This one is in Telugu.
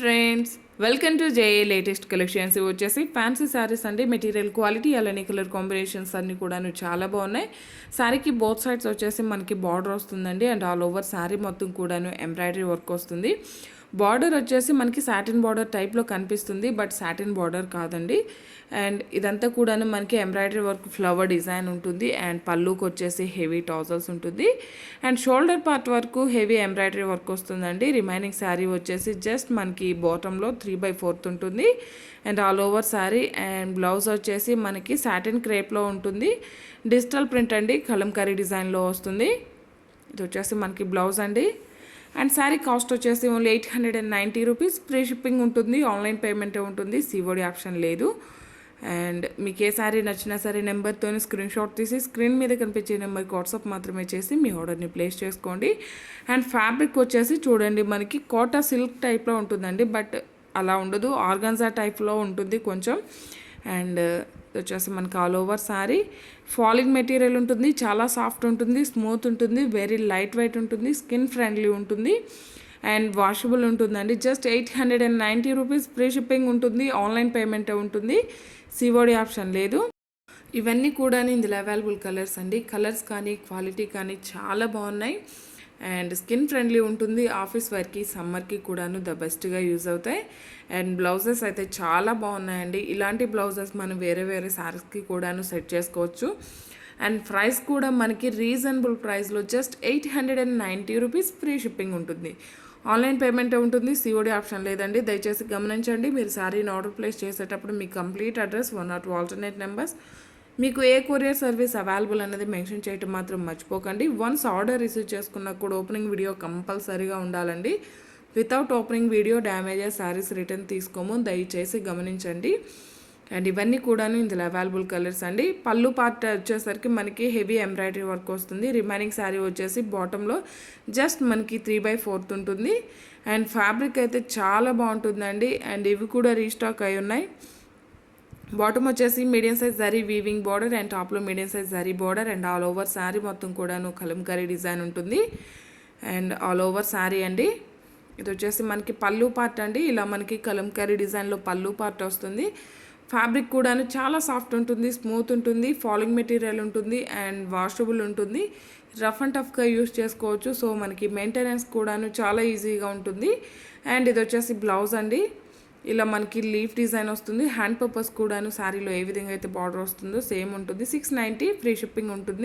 Friends welcome to J latest collections. ఇవి వచ్చేసి ఫ్యాన్సీ శారీస్ అండి. మెటీరియల్ క్వాలిటీ అలానే కలర్ కాంబినేషన్స్ అన్నీ కూడాను చాలా బాగున్నాయి. శారీకి బోత్ సైడ్స్ వచ్చేసి మనకి బార్డర్ వస్తుందండి. అండ్ ఆల్ ఓవర్ శారీ మొత్తం కూడాను ఎంబ్రాయిడరీ వర్క్ వస్తుంది. బార్డర్ వచ్చేసి మనకి సాటిన్ బార్డర్ టైప్లో కనిపిస్తుంది బట్ సాటిన్ బార్డర్ కాదండి. అండ్ ఇదంతా కూడాను మనకి ఎంబ్రాయిడరీ వర్క్ ఫ్లవర్ డిజైన్ ఉంటుంది అండ్ పళ్ళుకి వచ్చేసి హెవీ టాజల్స్ ఉంటుంది. అండ్ షోల్డర్ పార్ట్ వరకు హెవీ ఎంబ్రాయిడరీ వర్క్ వస్తుందండి. రిమైనింగ్ శారీ వచ్చేసి జస్ట్ మనకి బాటంలో త్రీ బై ఫోర్త్ ఉంటుంది. And all over sari and blouse వచ్చేసి మనకి సాటిన్ క్రేప్లో ఉంటుంది. డిజిటల్ ప్రింట్ అండి కలంకారీ డిజైన్లో వస్తుంది. ఇది వచ్చేసి మనకి బ్లౌజ్ అండి. అండ్ శారీ కాస్ట్ వచ్చేసి only eight hundred and ninety rupees. Free shipping ఉంటుంది ఆన్లైన్ పేమెంట్ ఉంటుంది సివోడి ఆప్షన్ లేదు. అండ్ మీకు ఏ శారీ నచ్చినా సరే నెంబర్తో స్క్రీన్ షాట్ తీసి స్క్రీన్ మీద కనిపించే నెంబర్కి వాట్సాప్ మాత్రమే చేసి మీ ఆర్డర్ని ప్లేస్ చేసుకోండి. అండ్ ఫ్యాబ్రిక్ వచ్చేసి చూడండి మనకి కోటా సిల్క్ టైప్లో ఉంటుందండి బట్ అలా ఉండదు. ఆర్గాన్జా టైప్లో ఉంటుంది కొంచెం. అండ్ ఇది వచ్చేసి మనకి all over sari falling material ఉంటుంది చాలా సాఫ్ట్ ఉంటుంది స్మూత్ ఉంటుంది వెరీ లైట్ వెయిట్ ఉంటుంది స్కిన్ ఫ్రెండ్లీ ఉంటుంది. అండ్ వాషబుల్ ఉంటుందండి. Just eight hundred and ninety rupees free shipping ఉంటుంది ఆన్లైన్ పేమెంట్ ఉంటుంది. సివోడి ఆప్షన్ లేదు. ఇవన్నీ కూడా ఇందులో అవైలబుల్ కలర్స్ అండి. కలర్స్ కానీ క్వాలిటీ కానీ చాలా బాగున్నాయి. అండ్ స్కిన్ ఫ్రెండ్లీ ఉంటుంది ఆఫీస్ వేర్కి సమ్మర్కి కూడాను ద బెస్ట్గా యూజ్ అవుతాయి. అండ్ బ్లౌజెస్ అయితే చాలా బాగున్నాయండి. ఇలాంటి బ్లౌజెస్ మనం వేరే వేరే శారీస్కి కూడాను సెట్ చేసుకోవచ్చు. అండ్ ప్రైస్ కూడా మనకి రీజనబుల్ ప్రైస్లో just eight hundred and ninety rupees free shipping ఉంటుంది. ఆన్లైన్ పేమెంట్ ఉంటుంది సిఓడి ఆప్షన్ లేదండి. దయచేసి గమనించండి. మీరు శారీని ఆర్డర్ ప్లేస్ చేసేటప్పుడు మీ complete address one not alternate numbers మీకు ఏ కొరియర్ సర్వీస్ అవైలబుల్ అనేది మెన్షన్ చేయటం మాత్రం మర్చిపోకండి. వన్స్ ఆర్డర్ రిసీవ్ చేసుకున్న కూడా ఓపెనింగ్ వీడియో కంపల్సరీగా ఉండాలండి. Without opening video damages saris return తీసుకోము. దయచేసి గమనించండి. అండ్ ఇవన్నీ కూడాను ఇందులో అవైలబుల్ కలర్స్ అండి. పళ్ళు పార్ట్ వచ్చేసరికి మనకి హెవీ ఎంబ్రాయిడరీ వర్క్ వస్తుంది. రిమైనింగ్ శారీ వచ్చేసి బాటంలో జస్ట్ మనకి త్రీ బై ఫోర్త్ ఉంటుంది. అండ్ ఫ్యాబ్రిక్ అయితే చాలా బాగుంటుందండి. అండ్ ఇవి కూడా రీస్టాక్ అయి ఉన్నాయి. బాటమ్ వచ్చేసి medium size zari weaving border and టాప్లో medium size zari border and all over sari మొత్తం కూడాను కలంకారీ డిజైన్ ఉంటుంది. అండ్ ఆల్ ఓవర్ శారీ అండి. ఇది వచ్చేసి మనకి పళ్ళు పార్ట్ అండి. ఇలా మనకి కలంకారీ డిజైన్లో పళ్ళు పార్ట్ వస్తుంది. ఫ్యాబ్రిక్ కూడాను చాలా సాఫ్ట్ ఉంటుంది స్మూత్ ఉంటుంది ఫాలింగ్ మెటీరియల్ ఉంటుంది అండ్ వాషబుల్ ఉంటుంది. రఫ్ అండ్ టఫ్గా యూస్ చేసుకోవచ్చు. సో మనకి మెయింటెనెన్స్ కూడాను చాలా ఈజీగా ఉంటుంది. అండ్ ఇది వచ్చేసి బ్లౌజ్ అండి. ఇలా మనకి లీఫ్ డిజైన్ వస్తుంది. హ్యాండ్ పర్పస్ కూడాను శారీలో ఏ విధంగా అయితే బార్డర్ వస్తుందో సేమ్ ఉంటుంది. సిక్స్ నైంటీ ఫ్రీ షిప్పింగ్ ఉంటుంది.